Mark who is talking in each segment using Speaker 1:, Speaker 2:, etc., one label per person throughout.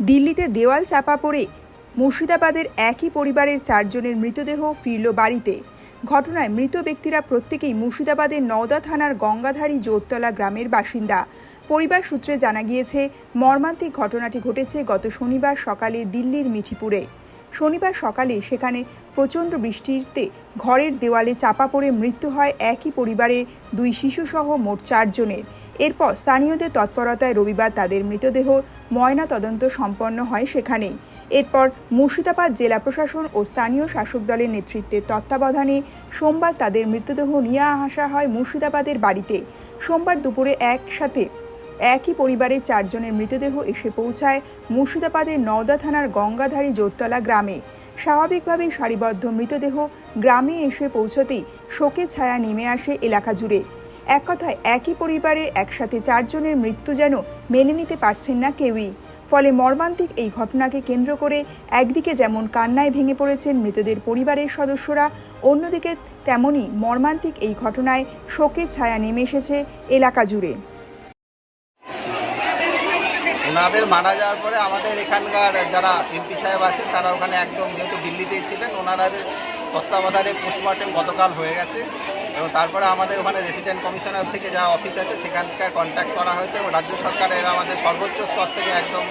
Speaker 1: দিল্লিতে দেওয়াল চাপা পড়ে মুর্শিদাবাদের একই পরিবারের চারজনের মৃতদেহ ফিরল বাড়িতে। ঘটনায় মৃত ব্যক্তিরা প্রত্যেকেই মুর্শিদাবাদের নওদা থানার গঙ্গাধারী জোরতলা গ্রামের বাসিন্দা। পরিবার সূত্রে জানা গিয়েছে, মর্মান্তিক ঘটনাটি ঘটেছে গত শনিবার সকালে দিল্লির মিঠিপুরে। শনিবার সকালে সেখানে প্রচণ্ড বৃষ্টিতে ঘরের দেওয়ালে চাপা পড়ে মৃত্যু হয় একই পরিবারের দুই শিশুসহ মোট চারজনের। এরপর স্থানীয়দের তৎপরতায় রবিবার তাদের মৃতদেহ ময়না তদন্ত সম্পন্ন হয় সেখানেই। এরপর মুর্শিদাবাদ জেলা প্রশাসন ও স্থানীয় শাসক দলের নেতৃত্বের তত্ত্বাবধানে সোমবার তাদের মৃতদেহ নিয়ে আসা হয় মুর্শিদাবাদের বাড়িতে। সোমবার দুপুরে একসাথে একই পরিবারের চারজনের মৃতদেহ এসে পৌঁছায় মুর্শিদাবাদের নওদা থানার গঙ্গাধারী জোরতলা গ্রামে। স্বাভাবিকভাবেই সারিবদ্ধ মৃতদেহ গ্রামে এসে পৌঁছতেই শোকের ছায়া নেমে আসে এলাকা জুড়ে। এক কথায় একই পরিবারে একসাথে চারজনের মৃত্যু যেন মেনে নিতে পারছেন না কেউই। ফলে মর্মান্তিক এই ঘটনাকে কেন্দ্র করে একদিকে যেমন কান্নায় ভেঙে পড়েছেন মৃতদের পরিবারের সদস্যরা, অন্যদিকে তেমনই মর্মান্তিক এই ঘটনায় শোকের ছায়া নেমে এসেছে এলাকা জুড়ে।
Speaker 2: ওনাদের মারা যাওয়ার পরে আমাদের এখানকার যারা এমপি সাহেব আছেন, তারা ওখানে একদম যেহেতু দিল্লিতেই ছিলেন, ওনাদের তত্ত্বাবধানে পোস্টমর্টেম গতকাল হয়ে গেছে। এবং তারপরে আমাদের ওখানে রেসিডেন্ট কমিশনার থেকে যা অফিস আছে, সেখানকার কন্ট্যাক্ট করা হয়েছে এবং রাজ্য সরকারের আমাদের সর্বোচ্চ স্তর থেকে একদম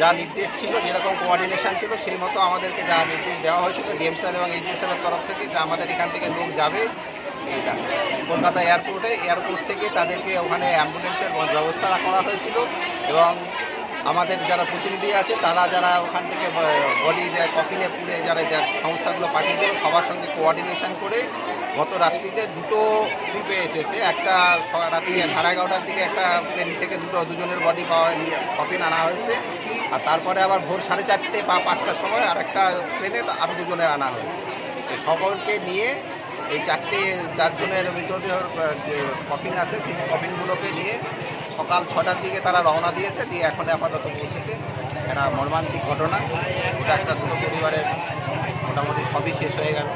Speaker 2: যা নির্দেশ ছিল, যেরকম কোঅর্ডিনেশন ছিল, সেই মতো আমাদেরকে যা নির্দেশ দেওয়া হয়েছিল, ডিএম স্যার এবং এইচডি তরফ থেকে যে আমাদের এখান থেকে লোক যাবে কলকাতা এয়ারপোর্টে এয়ারপোর্ট থেকে তাদেরকে ওখানে অ্যাম্বুলেন্সের ব্যবস্থা করা হয়েছিল এবং আমাদের যারা প্রতিনিধি আছে, তারা যারা ওখান থেকে বডি যায় কফিনে পুড়ে যারা যা সংস্থাগুলো পাঠিয়ে দেবে সবার সঙ্গে কোঅর্ডিনেশন করে গত রাত্রিতে দুটো ট্রিপে এসেছে। একটা রাত্রি সাড়ে এগারোটার দিকে একটা ট্রেন থেকে দুটো, দুজনের বডি পাওয়া কফিন আনা হয়েছে। আর তারপরে আবার ভোর সাড়ে চারটে বা পাঁচটার সময় আর একটা ট্রেনে আরও দুজনের আনা হয়েছে। সকলকে নিয়ে এই চারটে, চারজনের মৃতদেহ যে কফিন আছে, সেই কফিনগুলোকে নিয়ে সকাল ছটার দিকে তারা রওনা দিয়েছে, দিয়ে এখন আপাতত পৌঁছেছে। একটা মর্মান্তিক ঘটনা। এটা একটা দুটো পরিবারের মোটামুটি সবই শেষ হয়ে গেল।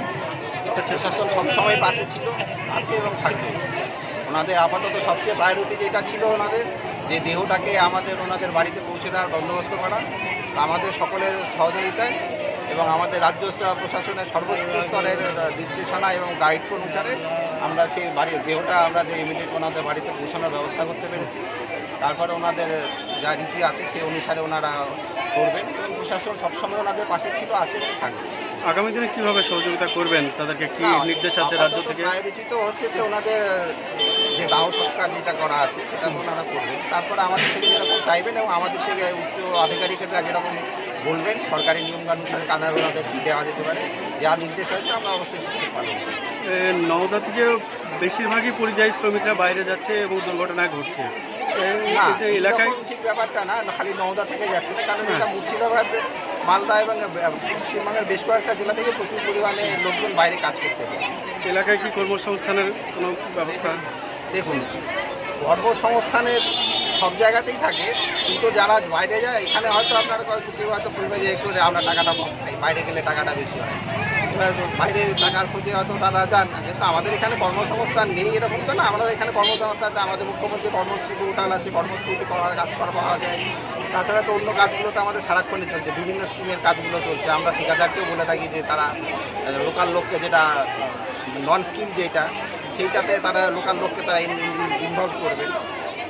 Speaker 2: প্রশাসন সবসময় পাশে ছিল, আছে এবং থাকবে। ওনাদের আপাতত সবচেয়ে প্রায়োরিটি যেটা ছিল ওনাদের, যে দেহটাকে আমাদের ওনাদের বাড়িতে পৌঁছে দেওয়ার বন্দোবস্ত করা। আমাদের সকলের সহযোগিতায় এবং আমাদের রাজ্য প্রশাসনের সর্বোচ্চ স্তরের নির্দেশনা এবং গাইড অনুসারে আমরা সেই বাড়ির দেহটা আমরা যে ইমিডিয়েট ওনাদের বাড়িতে পৌঁছানোর ব্যবস্থা করতে পেরেছি। তারপরে ওনাদের যা রীতি আছে সেই অনুসারে ওনারা করবেন এবং প্রশাসন সবসময় ওনাদের পাশে ছিল আছে থাকবে।
Speaker 3: আগামী দিনে কীভাবে সহযোগিতা করবেন? তাদেরকে কি নির্দেশ আছে রাজ্য থেকে?
Speaker 2: প্রায়োরিটি তো হচ্ছে যে ওনাদের যে দাহ সৎকার যেটা করা আছে সেটা ওনারা করবেন। তারপরে আমাদের থেকে যেরকম চাইবেন এবং আমাদের থেকে উচ্চ আধিকারিকেরা যেরকম বলবেন সরকারি নিয়মকানুন অনুসারে কানা ওনাদের কি দেওয়া যেতে পারে। যা নির্দেশ আছে আমরা অবশ্যই শিখতে পারব
Speaker 3: নওদা থেকে বেশিরভাগই পরিযায়ী শ্রমিকরা বাইরে যাচ্ছে এবং দুর্ঘটনা ঘটছে। এলাকায়
Speaker 2: ঠিক ব্যাপারটা না খালি নওদা থেকে যাচ্ছে। না কারণ
Speaker 3: হ্যাঁ।
Speaker 2: এটা মুর্শিদাবাদ মালদা এবং পশ্চিমবঙ্গের বেশ কয়েকটা জেলা থেকে প্রচুর পরিমাণে লোকজন বাইরে কাজ করতে যায়।
Speaker 3: এলাকায় কি কর্মসংস্থানের কোনো ব্যবস্থা?
Speaker 2: দেখুন কর্মসংস্থানের সব জায়গাতেই থাকে। কিন্তু যারা বাইরে যায়, এখানে হয়তো আপনার কেউ হয়তো বলবে যে একটু আমরা টাকাটা কম পাই বাইরে গেলে টাকাটা বেশি হয়। বাইরে টাকার খোঁজে হয়তো তারা যান না, কিন্তু আমাদের এখানে কর্মসংস্থান নেই এরকম তো না। আমাদের এখানে কর্মসংস্থান আমাদের মুখ্যমন্ত্রী কর্মশ্রী উঠান আছে করার কাজ করা পাওয়া যায়। তাছাড়া তো অন্য কাজগুলো তো আমাদের সারাক্ষণই চলছে, বিভিন্ন স্কিমের কাজগুলো চলছে। আমরা ঠিকাদারকেও বলে থাকি যে তারা লোকাল লোককে যেটা নন স্কিম যেটা, সেইটাতে তারা লোকাল লোককে তারা ইনভলভ করবেন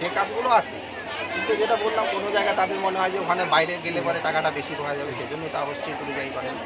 Speaker 2: সেই কাজগুলো আছে, কিন্তু যেটা বললাম, কোনো জায়গায় তাদের মনে হয় যে ওখানে বাইরে গেলে পরে টাকাটা বেশি পাওয়া যাবে, সেজন্য তো অবশ্যই পরিযায়ী করেন।